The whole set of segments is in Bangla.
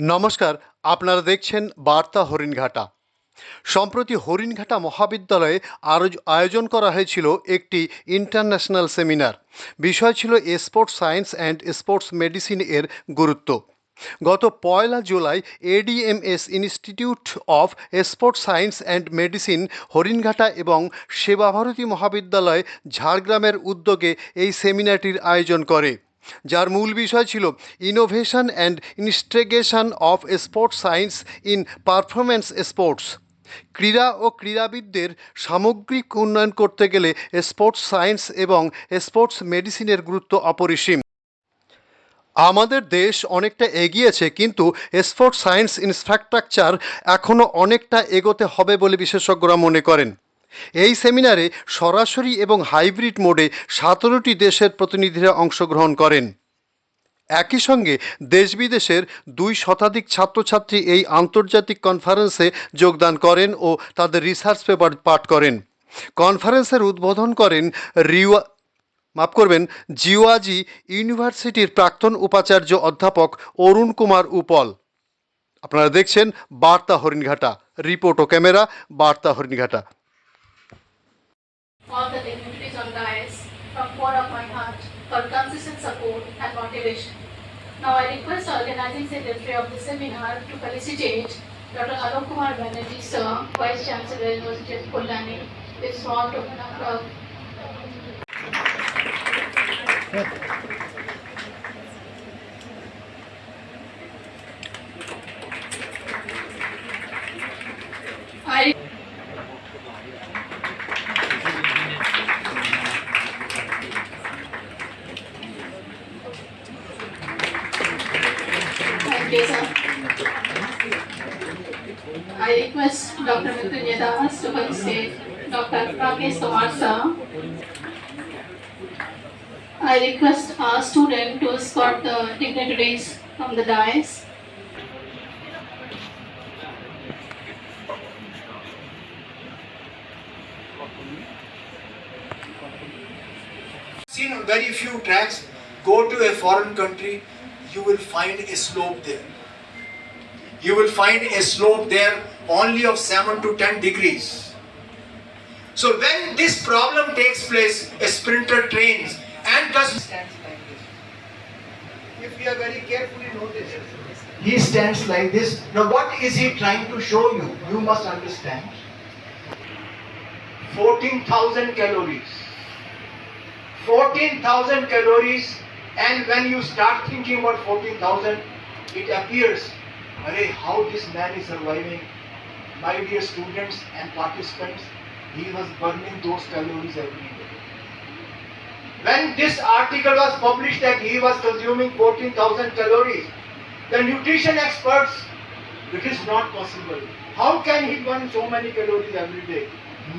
নমস্কার, আপনারা দেখছেন বার্তা হরিণঘাটা। সম্প্রতি হরিণঘাটা মহাবিদ্যালয়ে আরও আয়োজন করা হয়েছিল একটি ইন্টারন্যাশনাল সেমিনার। বিষয় ছিল sports science and sports medicine এর গুরুত্ব। গত পয়লা July ADMS institute of sports science and medicine Haringhata এবং সেবাভারতী মহাবিদ্যালয় ঝাড়গ্রামের উদ্যোগে এই সেমিনারটির আয়োজন করে। যার মূল বিষয় ছিল innovation and integration of sports science in performance sports ক্রীড়া ও ক্রীড়াবিদদের সামগ্রিক উন্নয়ন করতে গেলে স্পোর্টস সায়েন্স এবং স্পোর্টস মেডিসিনের গুরুত্ব অপরিসীম। আমাদের দেশ অনেকটা এগিয়েছে, কিন্তু স্পোর্টস সায়েন্স ইনফ্রাস্ট্রাকচার এখনও অনেকটা এগোতে হবে বলে বিশেষজ্ঞরা মনে করেন। এই সেমিনারে সরাসরি এবং হাইব্রিড মোডে সতেরোটি দেশের প্রতিনিধিরা অংশগ্রহণ করেন। একই সঙ্গে দেশ বিদেশের দুই শতাধিক ছাত্রছাত্রী এই আন্তর্জাতিক কনফারেন্সে যোগদান করেন ও তাদের রিসার্চ পেপার পাঠ করেন। কনফারেন্সের উদ্বোধন করেন রিওয়া, মাফ করবেন, জিওয়াজি ইউনিভার্সিটির প্রাক্তন উপাচার্য অধ্যাপক অরুণ কুমার উপল। আপনারা দেখছেন বার্তা হরিণঘাটা, রিপোর্ট ও ক্যামেরা, বার্তা Haringhata. All the dignitaries on dais from core of my heart for consistent support and motivation. Now I request the organizing secretary of the seminar to felicitate Dr. Alok Kumar Banerjee, sir, Vice Chancellor, University of Kolani, with small token of love. I Thank you, sir. I request Dr. Mrityunjay Das to felicitate Dr. Rakesh Kumar, sir. I request our student to escort the dignitaries from the dais. seen very few tracks. Go to a foreign country, you will find a slope there. You will find a slope there only of 7 to 10 degrees. So when this problem takes place, a sprinter trains and does stands like this. If you are very carefully notice, he stands like this. Now what is he trying to show you? You must understand. 14,000 calories. 14,000 calories and when you start thinking about 14,000 it appears Array, how this man is surviving my dear students and participants he was burning those calories every day when this article was published that he was consuming 14,000 calories the nutrition experts, it is not possible. How can he burn so many calories every day?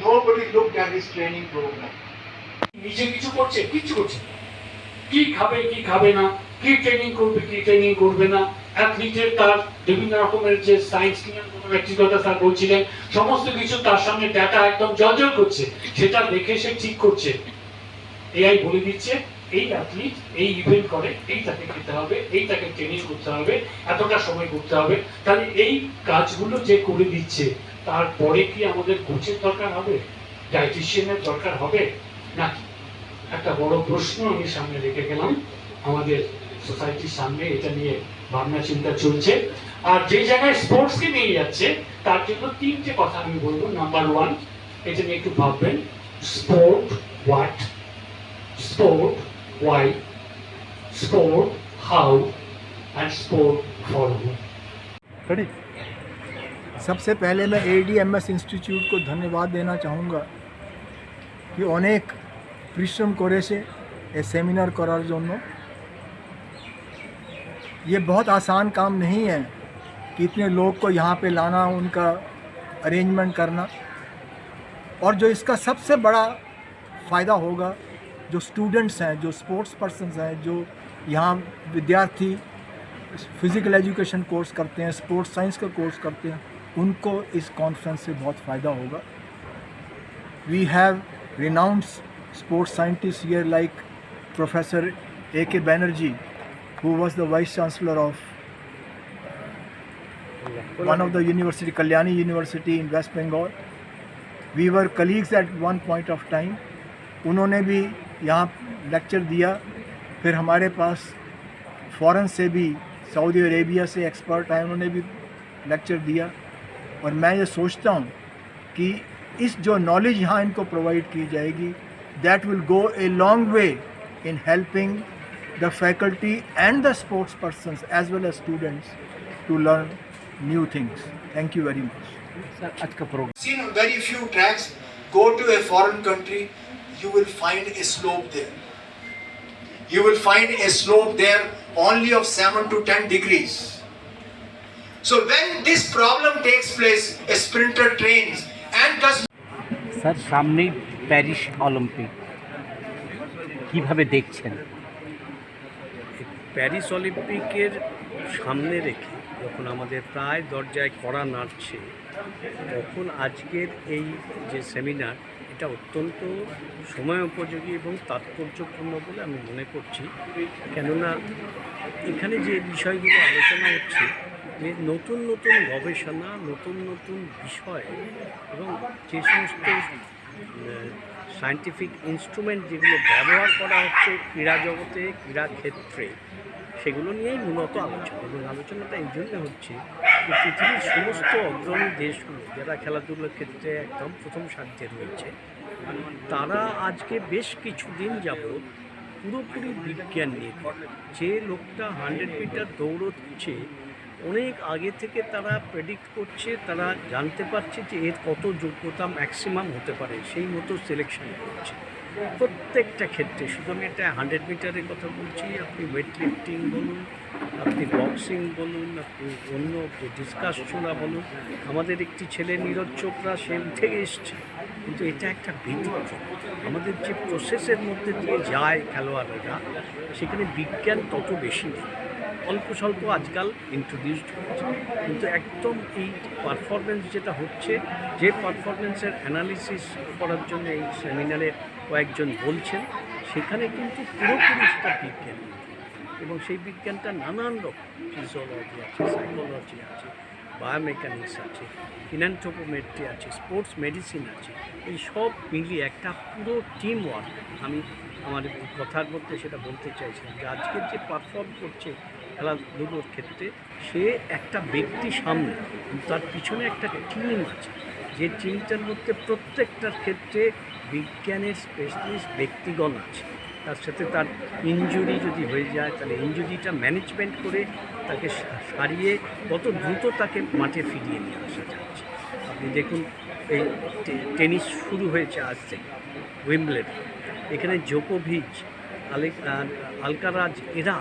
Nobody looked at his training program. নিজে কিছু করছে, কিচ্ছু করছে কি খাবে কি খাবে না, কি ট্রেনিং করবে, কি ট্রেনিং করবে না। অ্যাথলিটের তার বিভিন্ন রকমের যে সায়েন্স নিয়ে একটি স্যার বলছিলেন, সমস্ত কিছু তার সামনে ডাটা একদম জর্জর করছে। সেটা দেখে সে ঠিক করছে। এআই বলে দিচ্ছে এই অ্যাথলিট এই ইভেন্ট করে, এই তাকে খেতে হবে, এই তাকে ট্রেনিং করতে হবে, এতটা সময় করতে হবে। তাহলে এই কাজগুলো যে করে দিচ্ছে, তারপরে কি আমাদের কোচের দরকার হবে? ডায়েটিশিয়ানের দরকার হবে? নাকি? একটা বড় প্রশ্ন আমি সামনে রেখে গেলাম। আমাদের সোসাইটির সামনে এটা নিয়ে ভাবনা চিন্তা চলছে। আর যে জায়গায় স্পোর্টসকে নিয়ে যাচ্ছে, তার জন্য তিনটে কথা আমি বলব। নাম্বার ওয়ান এটা নিয়ে একটু ভাববেন। Sport what sport why, score how and score for whom. सबसे पहले मैं A D M S institute को धन्यवाद देना चाहूँगा कि अनेक परिश्रम करे से ये सेमिनार करार जो ये बहुत आसान काम नहीं है कि इतने लोग को यहाँ पे लाना उनका अरेंजमेंट करना। और जो इसका सबसे बड़ा फ़ायदा होगा जो स्टूडेंट्स हैं, जो स्पोर्ट्स पर्सन हैं, जो यहाँ विद्यार्थी फ़िज़िकल एजुकेशन कोर्स करते हैं स्पोर्ट्स साइंस का कोर्स करते हैं, उनको इस कॉन्फ्रेंस से बहुत फ़ायदा होगा। We have renowned sports scientist ये like professor A K Banerjee who was the vice chancellor of one of the university Kalyani university in West Bengal we were colleagues at one point of time उन्होंने भी यहाँ लेक्चर दिया। फिर हमारे पास फॉरेन से भी सऊदी अरेबिया से एक्सपर्ट आए उन्होंने भी लेक्चर दिया। और मैं ये सोचता हूँ कि इस जो नॉलेज यहाँ इनको प्रोवाइड की जाएगी that will go a long way in helping the faculty and the sports person as well as students to learn new things thank you very much sir आज का programme seen very few tracks go to a foreign country you will find a slope there. You will find a slope there only of 7 to 10 degrees. So when this problem takes place, a sprinter trains and does sir সামনেই প্যারিস অলিম্পিক কীভাবে দেখছেন প্যারিস অলিম্পিকের সামনে রেখে যখন আমাদের প্রায় দরজায় কড়া নাড়ছে তখন আজকের এই যে সেমিনার এটা অত্যন্ত সময় উপযোগী এবং তাৎপর্যপূর্ণ বলে আমি মনে করছি। কেননা এখানে যে বিষয়গুলো আলোচনা হচ্ছে, যে নতুন নতুন গবেষণা, নতুন নতুন বিষয় এবং যে সমস্ত সায়েন্টিফিক ইনস্ট্রুমেন্ট যেগুলো ব্যবহার করা হচ্ছে ক্রীড়া জগতে, ক্রীড়া ক্ষেত্রে, সেগুলো নিয়েই মূলত আলোচনা। এবং আলোচনাটা এই জন্য হচ্ছে পৃথিবীর সমস্ত অগ্রণী দেশগুলো, যারা খেলাধুলার ক্ষেত্রে একদম প্রথম সারিতে রয়েছে, তারা আজকে বেশ কিছুদিন যাবৎ পুরোপুরি বিজ্ঞান নিয়ে যে লোকটা হান্ড্রেড মিটার দৌড়চ্ছে, অনেক আগে থেকে তারা প্রেডিক্ট করছে, তারা জানতে পারছে যে এর কত যোগ্যতা ম্যাক্সিমাম হতে পারে, সেই মতো সিলেকশন করছে। প্রত্যেকটা ক্ষেত্রে, শুধু আমি একটা হান্ড্রেড মিটারের কথা বলছি, আপনি ওয়েট লিফটিং বলুন, আপনি বক্সিং বলুন, আপনি অন্য যে ডিসকাস ছোড়া বলুন, আমাদের একটি ছেলে নীরজ চোপড়া, সে উঠে এসছে। কিন্তু এটা একটা ব্যতিক্রম। আমাদের যে প্রসেসের মধ্যে দিয়ে যায় খেলোয়াড়েরা, সেখানে বিজ্ঞান তত বেশি নেই। অল্প স্বল্প আজকাল ইন্ট্রোডিউসড হচ্ছে কিন্তু একদম এই পারফরমেন্স যেটা হচ্ছে, যে পারফরমেন্সের অ্যানালিসিস করার জন্য এই সেমিনারে কয়েকজন বলছেন, সেখানে কিন্তু পুরোপুরি সেটা বিজ্ঞান। এবং সেই বিজ্ঞানটা নানান রকম ফিজিওলজি আছে সাইকোলজি আছে বায়োমেকানিক্স আছে ফিনান্থ্রোপোমেট্রি আছে স্পোর্টস মেডিসিন আছে, এই সব মিলিয়ে একটা পুরো টিম ওয়ার্ক আমি আমার কথার মধ্যে সেটা বলতে চাইছিলাম যে আজকের যে পারফর্ম করছে খেলাধুলোর ক্ষেত্রে, সে একটা ব্যক্তি সামনে, তার পিছনে একটা টিম আছে। যে টিমটার মধ্যে প্রত্যেকটার ক্ষেত্রে বিজ্ঞানের স্পেশালিস্ট ব্যক্তিগণ আছে। তার সাথে তার ইনজুরি যদি হয়ে যায়, তাহলে ইনজুরিটা ম্যানেজমেন্ট করে তাকে সারিয়ে কত দ্রুত তাকে মাঠে ফিরিয়ে নিয়ে আসা যাচ্ছে। আপনি দেখুন, এই টেনিস শুরু হয়েছে আজ থেকে উইম্বলেড এখানে জোকোভিচ আলেক আলকারাজ এরা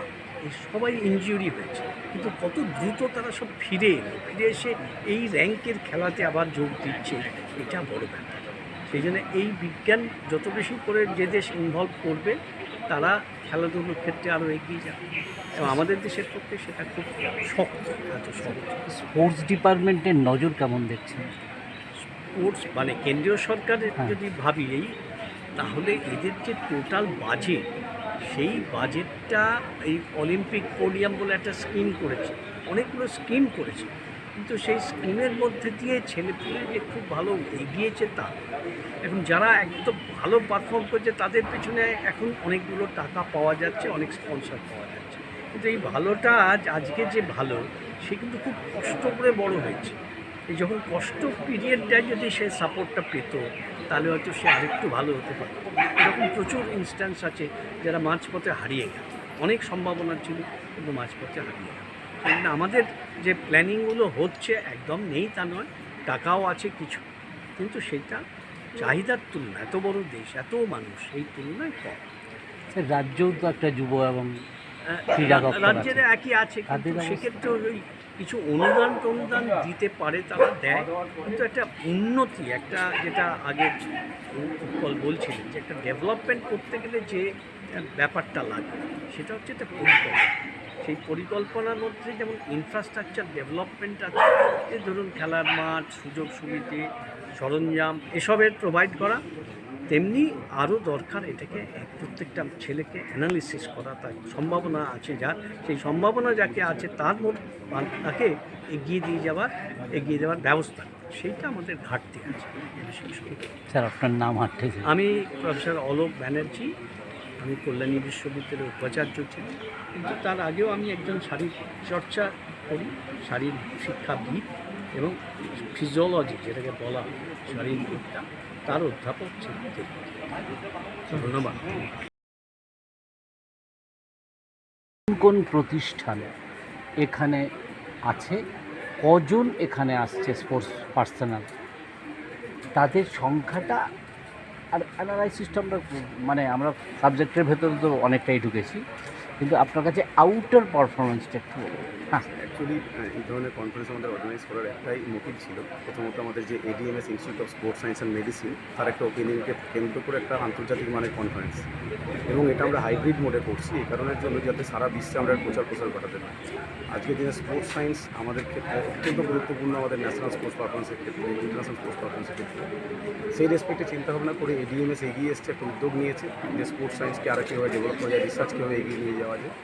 সবাই ইনজুরি হয়েছে। কিন্তু কত দ্রুত তারা সব ফিরে ফিরে এসে এই র্যাঙ্কের খেলাতে আবার যোগ দিচ্ছে, এটা বড় ব্যাপার। সেই জন্য এই বিজ্ঞান যত বেশি করে যে দেশ ইনভলভ করবে তারা খেলাধুলোর ক্ষেত্রে আরও এগিয়ে যাবে। এবং আমাদের দেশের পক্ষে সেটা খুব শক্ত এত স্পোর্টস ডিপার্টমেন্টের নজর কেমন দেখছেন? স্পোর্টস মানে কেন্দ্রীয় সরকারের হ্যাঁ। যদি ভাবি এই তাহলে এদের যে টোটাল বাজেট সেই বাজেটটা এই অলিম্পিক পোডিয়াম বলে একটা স্কিম করেছে। অনেকগুলো স্কিম করেছে। কিন্তু সেই স্কিমের মধ্যে দিয়ে ছেলেপুলে যে খুব ভালো এগিয়েছে তা। এখন যারা একদম ভালো পারফর্ম করছে, তাদের পেছনে এখন অনেকগুলো টাকা পাওয়া যাচ্ছে, অনেক স্পন্সর পাওয়া যাচ্ছে। কিন্তু এই ভালোটা আজ, আজকে যে ভালো, সে কিন্তু খুব কষ্ট করে বড় হয়েছে। এই যখন কষ্ট পিরিয়ডটায় যদি সে সাপোর্টটা পেত, তাহলে হয়তো সে আরেকটু ভালো হতে পারত। এরকম প্রচুর ইনস্ট্যান্স আছে যারা মাঝপথে হারিয়ে গেল অনেক সম্ভাবনা ছিল, কিন্তু মাঝপথে হারিয়ে গেল আমাদের যে প্ল্যানিংগুলো হচ্ছে একদম নেই তা নয় টাকাও আছে কিছু। কিন্তু সেটা চাহিদার তুলনা এত বড় দেশ এত মানুষ এই তুলনায় কম। রাজ্যও তো একটা যুব এবং রাজ্যের একই আছে কিন্তু সেক্ষেত্রে ওই কিছু অনুদান টনুদান দিতে পারে তারা দেয়। কিন্তু একটা উন্নতি একটা যেটা আগে উৎপল বলছিলেন যে একটা ডেভেলপমেন্ট করতে গেলে যে ব্যাপারটা লাগে। সেটা হচ্ছে একটা পরিকল্পনা। সেই পরিকল্পনার মধ্যে যেমন ইনফ্রাস্ট্রাকচার ডেভেলপমেন্ট আছে এই ধরুন খেলার মাঠ সুযোগ সুবিধে সরঞ্জাম এসবের প্রোভাইড করা। তেমনি আরও দরকার এটাকে প্রত্যেকটা ছেলেকে অ্যানালিসিস করা তার সম্ভাবনা আছে যার সেই সম্ভাবনা যাকে আছে তার মধ্যে তাকে এগিয়ে দিয়ে যাওয়ার এগিয়ে যাওয়ার ব্যবস্থা। সেইটা আমাদের ঘাটতি আছে। স্যার আপনার নাম হাঁটতে আমি প্রফেসর অলোক ব্যানার্জি আমি কল্যাণী বিশ্ববিদ্যালয়ের উপাচার্য ছিলাম, কিন্তু তার আগেও আমি একজন শারীর চর্চা করি, শারীর শিক্ষাবিদ এবং ফিজিওলজি যেটাকে বলা শারীরবিদ্যা তার অধ্যাপক ছিলেন ধন্যবাদ। কোন কোন প্রতিষ্ঠান এখানে আছে, কজন এখানে আসছে স্পোর্টস পার্সোনাল তাদের সংখ্যাটা আর অ্যানালাইজ সিস্টেমটা মানে আমরা সাবজেক্টের ভেতরে তো অনেকটাই ঢুকেছি। কিন্তু আপনার কাছে আউটার পারফরমেন্সটা একটু অ্যাকচুয়ালি এই ধরনের কনফারেন্স আমাদের অর্গানাইজ করার একটাই মোটিভ ছিল। প্রথমত আমাদের যে ADMS institute of sports science and medicine তার একটা ওপিনিয়নকে কেন্দ্র করে একটা আন্তর্জাতিক মানের কনফারেন্স এবং এটা আমরা হাইব্রিড মোডে করছি, এই কারণের জন্য যাতে সারা বিশ্বে আমরা প্রচার প্রসার ঘটাতে পারি। আজকের দিনে স্পোর্টস সায়েন্স আমাদের ক্ষেত্রে অত্যন্ত গুরুত্বপূর্ণ আমাদের ন্যাশনাল স্পোর্টস পারফরমেন্সের ক্ষেত্রে ইন্টারন্যাশনাল স্পোর্টস পারফরমেন্সের ক্ষেত্রে। সেই রেসপেক্টে চিন্তাভাবনা করে এডিএমএস এগিয়ে এসছে, একটা উদ্যোগ নিয়েছে যে স্পোর্টস সায়েন্সকে আরও কীভাবে ডেভেলপ করা যায় রিসার্চ কীভাবে এগিয়ে নিয়ে যাওয়া যায়।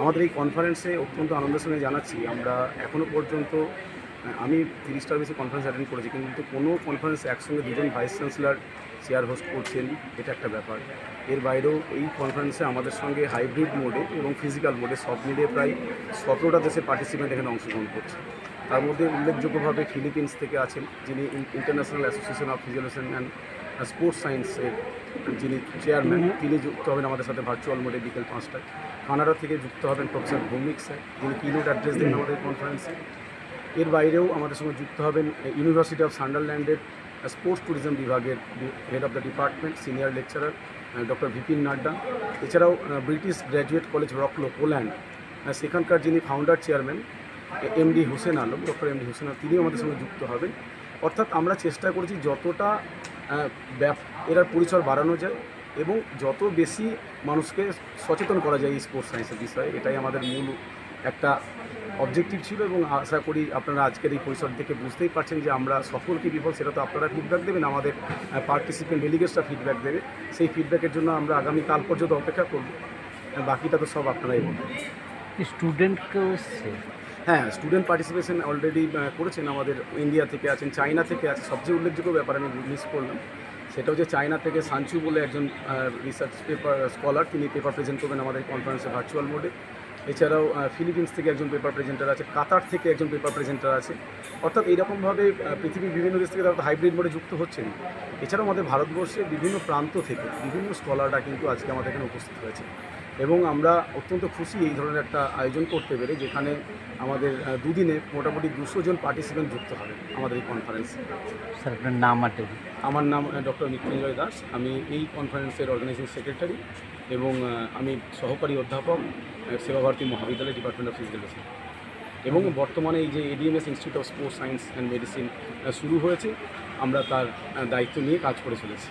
আমাদের এই কনফারেন্সে অত্যন্ত আনন্দের সঙ্গে জানাচ্ছি, আমরা এখনও পর্যন্ত, আমি তিরিশটার বেশি কনফারেন্স অ্যাটেন্ড করেছি, কিন্তু কোনো কনফারেন্স একসঙ্গে দুজন ভাইস চ্যান্সেলার চেয়ার হোস্ট করছেন, এটা একটা ব্যাপার। এর বাইরেও এই কনফারেন্সে আমাদের সঙ্গে হাইব্রিড মোডে এবং ফিজিক্যাল মোডে সব মিলিয়ে প্রায় সতেরোটা দেশের পার্টিসিপেন্ট এখানে অংশগ্রহণ করছে। তার মধ্যে উল্লেখযোগ্যভাবে ফিলিপিন্স থেকে আছেন, যিনি international association of physiologist and sports সায়েন্সের যিনি চেয়ারম্যান তিনি যুক্ত হবেন আমাদের সাথে ভার্চুয়াল মোডে বিকেল পাঁচটায়। কানাডা থেকে যুক্ত হবেন প্রফেসর ভৌমিক স্যার যিনি কিনোট অ্যাড্রেস দেন আমাদের কনফারেন্সে এর বাইরেও আমাদের সঙ্গে যুক্ত হবেন ইউনিভার্সিটি অফ সান্ডারল্যান্ডের স্পোর্টস ট্যুরিজম বিভাগের head of the department senior lecturer doctor Vipin Nadda. এছাড়াও British graduate college Wroclaw Poland সেখানকার যিনি founder chairman MD Hossain Alam doctor MD Hossain Alam তিনিও আমাদের সঙ্গে যুক্ত হবেন। অর্থাৎ আমরা চেষ্টা করেছি যতটা এরার পরিসর বাড়ানো যায় এবং যত বেশি মানুষকে সচেতন করা যায় এই স্পোর্টস সায়েন্সের বিষয়ে, এটাই আমাদের মূল একটা অবজেক্টিভ ছিল এবং আশা করি আপনারা আজকের এই পরিসর থেকে বুঝতেই পারছেন যে আমরা সফল কি বিফল, সেটা তো আপনারা ফিডব্যাক দেবেন, আমাদের পার্টিসিপেন্ট ডেলিগেটসরা ফিডব্যাক দেবে। সেই ফিডব্যাকের জন্য আমরা আগামী কাল পর্যন্ত অপেক্ষা করব। বাকিটা তো সব আপনারাই বলবেন। স্টুডেন্টকেও এসছে? হ্যাঁ স্টুডেন্ট পার্টিসিপেশন অলরেডি করেছেন আমাদের ইন্ডিয়া থেকে আছেন চায়না থেকে আছে সবচেয়ে উল্লেখযোগ্য ব্যাপার আমি মিস করলাম, সেটা হচ্ছে চায়না থেকে সানচু বলে একজন রিসার্চ পেপার স্কলার তিনি পেপার প্রেজেন্ট করবেন আমাদের কনফারেন্সে ভার্চুয়াল মোডে এছাড়াও ফিলিপিন্স থেকে একজন পেপার প্রেজেন্টার আছে কাতার থেকে একজন পেপার প্রেজেন্টার আছে। অর্থাৎ এইরকমভাবে পৃথিবীর বিভিন্ন দেশ থেকে তারা হাইব্রিড মোডে যুক্ত হচ্ছেন। এছাড়াও আমাদের ভারতবর্ষের বিভিন্ন প্রান্ত থেকে বিভিন্ন স্কলাররা কিন্তু আজকে আমাদের এখানে উপস্থিত হয়েছে। এবং আমরা অত্যন্ত খুশি এই ধরনের একটা আয়োজন করতে পেরে যেখানে আমাদের দুদিনে মোটামুটি দুশো জন পার্টিসিপেন্ট যুক্ত হবে আমাদের এই কনফারেন্সে স্যার আপনার নাম হাঁটতে আমার নাম ডক্টর মৃত্যুঞ্জয় দাস। আমি এই কনফারেন্সের অর্গানাইজিং সেক্রেটারি এবং আমি সহকারী অধ্যাপক Sevabharati Mahavidyalaya department of physiology এবং বর্তমানে এই যে ADMS institute of sports science and medicine শুরু হয়েছে। আমরা তার দায়িত্ব নিয়ে কাজ করে চলেছি।